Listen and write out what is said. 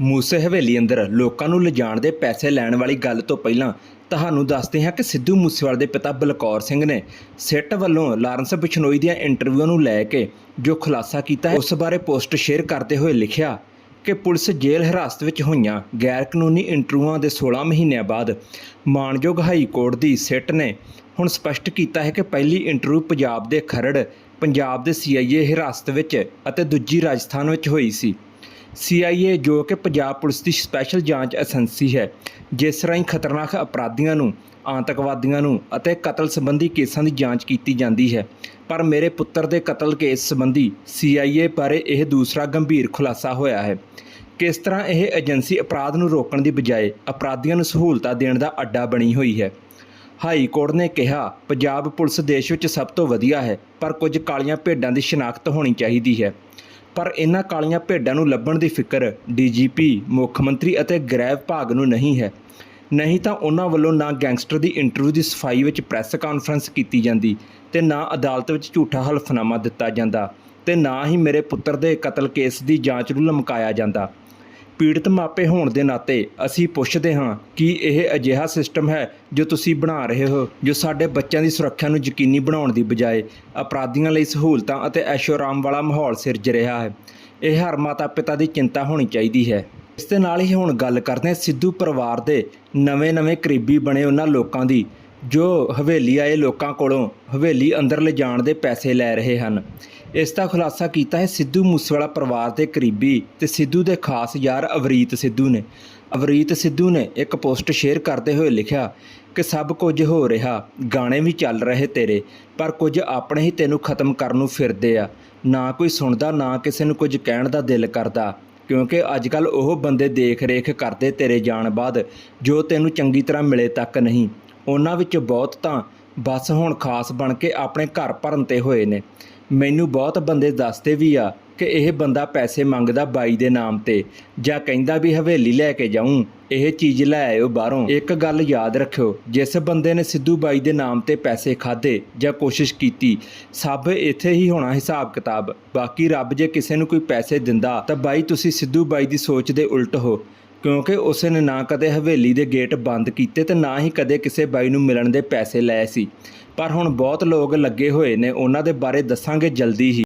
ਮੂਸੇ ਹਵੇਲੀ ਅੰਦਰ ਲੋਕਾਂ ਨੂੰ ਲਿਜਾਣ ਦੇ ਪੈਸੇ ਲੈਣ ਵਾਲੀ ਗੱਲ ਤੋਂ ਪਹਿਲਾਂ ਤੁਹਾਨੂੰ ਦੱਸਦੇ ਹਾਂ ਕਿ ਸਿੱਧੂ ਮੂਸੇਵਾਲੇ ਦੇ ਪਿਤਾ ਬਲਕੌਰ ਸਿੰਘ ਨੇ ਸਿੱਟ ਵੱਲੋਂ ਲਾਰੈਂਸ ਬਿਸ਼ਨੋਈ ਦੀਆਂ ਇੰਟਰਵਿਊ ਨੂੰ ਲੈ ਕੇ ਜੋ ਖੁਲਾਸਾ ਕੀਤਾ ਹੈ, ਉਸ ਬਾਰੇ ਪੋਸਟ ਸ਼ੇਅਰ ਕਰਦੇ ਹੋਏ ਲਿਖਿਆ ਕਿ ਪੁਲਿਸ ਜੇਲ੍ਹ ਹਿਰਾਸਤ ਵਿੱਚ ਹੋਈਆਂ ਗੈਰ ਕਾਨੂੰਨੀ ਇੰਟਰਵਿਊਆਂ ਦੇ 16 ਮਹੀਨਿਆਂ ਬਾਅਦ ਮਾਣਯੋਗ ਹਾਈ ਕੋਰਟ ਦੀ ਸਿੱਟ ਨੇ ਹੁਣ ਸਪਸ਼ਟ ਕੀਤਾ ਹੈ ਕਿ ਪਹਿਲੀ ਇੰਟਰਵਿਊ ਪੰਜਾਬ ਦੇ ਖਰੜ, ਪੰਜਾਬ ਦੇ ਸੀਆਈਏ ਹਿਰਾਸਤ ਵਿੱਚ ਅਤੇ ਦੂਜੀ ਰਾਜਸਥਾਨ ਵਿੱਚ ਹੋਈ ਸੀ। ਸੀਆਈਏ ਜੋ ਕਿ ਪੰਜਾਬ ਪੁਲਿਸ ਦੀ ਸਪੈਸ਼ਲ ਜਾਂਚ ਏਜੰਸੀ ਹੈ, ਜਿਸ ਰਾਹੀਂ ਖਤਰਨਾਕ ਅਪਰਾਧੀਆਂ ਨੂੰ, ਆਤੰਕਵਾਦੀਆਂ ਨੂੰ ਅਤੇ ਕਤਲ ਸੰਬੰਧੀ ਕੇਸਾਂ ਦੀ ਜਾਂਚ ਕੀਤੀ ਜਾਂਦੀ ਹੈ। ਪਰ ਮੇਰੇ ਪੁੱਤਰ ਦੇ ਕਤਲ ਕੇਸ ਸੰਬੰਧੀ ਸੀਆਈਏ ਬਾਰੇ ਇਹ ਦੂਸਰਾ ਗੰਭੀਰ ਖੁਲਾਸਾ ਹੋਇਆ ਹੈ। ਕਿਸ ਤਰ੍ਹਾਂ ਇਹ ਏਜੰਸੀ ਅਪਰਾਧ ਨੂੰ ਰੋਕਣ ਦੀ ਬਜਾਏ ਅਪਰਾਧੀਆਂ ਨੂੰ ਸਹੂਲਤਾਂ ਦੇਣ ਦਾ ਅੱਡਾ ਬਣੀ ਹੋਈ ਹੈ? ਹਾਈ ਕੋਰਟ ਨੇ ਕਿਹਾ, ਪੰਜਾਬ ਪੁਲਿਸ ਦੇਸ਼ ਵਿੱਚ ਸਭ ਤੋਂ ਵਧੀਆ ਹੈ, ਪਰ ਕੁਝ ਕਾਲੀਆਂ ਭੇਡਾਂ ਦੀ ਸ਼ਨਾਖਤ ਹੋਣੀ ਚਾਹੀਦੀ ਹੈ। ਪਰ ਇਹਨਾਂ ਕਾਲੀਆਂ ਭੇਡਾਂ ਨੂੰ ਲੱਭਣ ਦੀ ਫਿਕਰ ਡੀਜੀਪੀ, ਮੁੱਖ ਮੰਤਰੀ ਅਤੇ ਗ੍ਰਹਿ ਵਿਭਾਗ ਨੂੰ ਨਹੀਂ ਹੈ। ਨਹੀਂ ਤਾਂ ਉਹਨਾਂ ਵੱਲੋਂ ਨਾ ਗੈਂਗਸਟਰ ਦੀ ਇੰਟਰਵਿਊ ਦੀ ਸਫ਼ਾਈ ਵਿੱਚ ਪ੍ਰੈਸ ਕਾਨਫਰੰਸ ਕੀਤੀ ਜਾਂਦੀ ਤੇ ਨਾ ਅਦਾਲਤ ਵਿੱਚ ਝੂਠਾ ਹਲਫਨਾਮਾ ਦਿੱਤਾ ਜਾਂਦਾ ਤੇ ਨਾ ਹੀ ਮੇਰੇ ਪੁੱਤਰ ਦੇ ਕਤਲ ਕੇਸ ਦੀ ਜਾਂਚ ਨੂੰ ਲਮਕਾਇਆ ਜਾਂਦਾ। ਪੀੜਤ ਮਾਪੇ ਹੋਣ ਦੇ ਨਾਤੇ ਅਸੀਂ ਪੁੱਛਦੇ ਹਾਂ ਕਿ ਇਹ ਅਜਿਹਾ ਸਿਸਟਮ ਹੈ ਜੋ ਤੁਸੀਂ ਬਣਾ ਰਹੇ ਹੋ, ਜੋ ਸਾਡੇ ਬੱਚਿਆਂ ਦੀ ਸੁਰੱਖਿਆ ਨੂੰ ਯਕੀਨੀ ਬਣਾਉਣ ਦੀ ਬਜਾਏ ਅਪਰਾਧੀਆਂ ਲਈ ਸਹੂਲਤਾਂ ਅਤੇ ਐਸ਼ੋਰਾਮ ਵਾਲਾ ਮਾਹੌਲ ਸਿਰਜ ਰਿਹਾ ਹੈ। ਇਹ ਹਰ ਮਾਤਾ ਪਿਤਾ ਦੀ ਚਿੰਤਾ ਹੋਣੀ ਚਾਹੀਦੀ ਹੈ। ਇਸ ਦੇ ਨਾਲ ਹੀ ਹੁਣ ਗੱਲ ਕਰਦੇ ਹਾਂ ਸਿੱਧੂ ਪਰਿਵਾਰ ਦੇ ਨਵੇਂ-ਨਵੇਂ ਕਰੀਬੀ ਬਣੇ ਉਹਨਾਂ ਲੋਕਾਂ ਦੀ। ਜੋ ਹਵੇਲੀ ਆਏ ਲੋਕਾਂ ਕੋਲੋਂ ਹਵੇਲੀ ਅੰਦਰ ਲਿਜਾਣ ਦੇ ਪੈਸੇ ਲੈ ਰਹੇ ਹਨ। ਇਸ ਦਾ ਖੁਲਾਸਾ ਕੀਤਾ ਹੈ ਸਿੱਧੂ ਮੂਸੇਵਾਲਾ ਪਰਿਵਾਰ ਦੇ ਕਰੀਬੀ ਤੇ ਸਿੱਧੂ ਦੇ ਖਾਸ ਯਾਰ ਅਵਰੀਤ ਸਿੱਧੂ ਨੇ। ਅਵਰੀਤ ਸਿੱਧੂ ਨੇ ਇੱਕ ਪੋਸਟ ਸ਼ੇਅਰ ਕਰਦੇ ਹੋਏ ਲਿਖਿਆ ਕਿ ਸਭ ਕੁਝ ਹੋ ਰਿਹਾ, ਗਾਣੇ ਵੀ ਚੱਲ ਰਹੇ ਤੇਰੇ, ਪਰ ਕੁਝ ਆਪਣੇ ਹੀ ਤੈਨੂੰ ਖਤਮ ਕਰਨ ਨੂੰ ਫਿਰਦੇ ਆ। ਨਾ ਕੋਈ ਸੁਣਦਾ, ਨਾ ਕਿਸੇ ਨੂੰ ਕੁਝ ਕਹਿਣ ਦਾ ਦਿਲ ਕਰਦਾ, ਕਿਉਂਕਿ ਅੱਜ ਕੱਲ ਉਹ ਬੰਦੇ ਦੇਖ ਰੇਖ ਕਰਦੇ ਤੇਰੇ ਜਾਣ ਬਾਅਦ ਜੋ ਤੈਨੂੰ ਚੰਗੀ ਤਰ੍ਹਾਂ ਮਿਲੇ ਤੱਕ ਨਹੀਂ। ਉਹਨਾਂ ਵਿੱਚੋਂ ਬਹੁਤ ਤਾਂ ਬਸ ਹੁਣ ਖਾਸ ਬਣ ਕੇ ਆਪਣੇ ਘਰ ਭਰਨ ਤੇ ਹੋਏ ਨੇ। ਮੈਨੂੰ ਬਹੁਤ ਬੰਦੇ ਦੱਸਦੇ ਵੀ ਆ ਕਿ ਇਹ ਬੰਦਾ ਪੈਸੇ ਮੰਗਦਾ ਬਾਈ ਦੇ ਨਾਮ ਤੇ, ਜਾਂ ਕਹਿੰਦਾ ਵੀ ਹਵੇਲੀ ਲੈ ਕੇ ਜਾਊਂ, ਇਹ ਚੀਜ਼ ਲੈ ਆਇਓ ਬਾਹਰੋਂ। ਇੱਕ ਗੱਲ ਯਾਦ ਰੱਖਿਓ, ਜਿਸ ਬੰਦੇ ਨੇ ਸਿੱਧੂ ਬਾਈ ਦੇ ਨਾਮ ਤੇ ਪੈਸੇ ਖਾਦੇ ਜਾਂ ਕੋਸ਼ਿਸ਼ ਕੀਤੀ, ਸਭ ਇੱਥੇ ਹੀ ਹੋਣਾ ਹਿਸਾਬ ਕਿਤਾਬ। ਬਾਕੀ ਰੱਬ ਜੇ ਕਿਸੇ ਨੂੰ ਕੋਈ ਪੈਸੇ ਦਿੰਦਾ, ਤਾਂ ਬਾਈ ਤੁਸੀਂ ਸਿੱਧੂ ਬਾਈ ਦੀ ਸੋਚ ਦੇ ਉਲਟ ਹੋ। ਕਿਉਂਕਿ ਉਸ ਨੇ ਨਾ ਕਦੇ ਹਵੇਲੀ ਦੇ ਗੇਟ ਬੰਦ ਕੀਤੇ ਤੇ ਨਾ ਹੀ ਕਦੇ ਕਿਸੇ ਬਾਈ ਨੂੰ ਮਿਲਣ ਦੇ ਪੈਸੇ ਲਏ ਸੀ। ਪਰ ਹੁਣ ਬਹੁਤ ਲੋਕ ਲੱਗੇ ਹੋਏ ਨੇ, ਉਹਨਾਂ ਦੇ ਬਾਰੇ ਦੱਸਾਂਗੇ ਜਲਦੀ ਹੀ।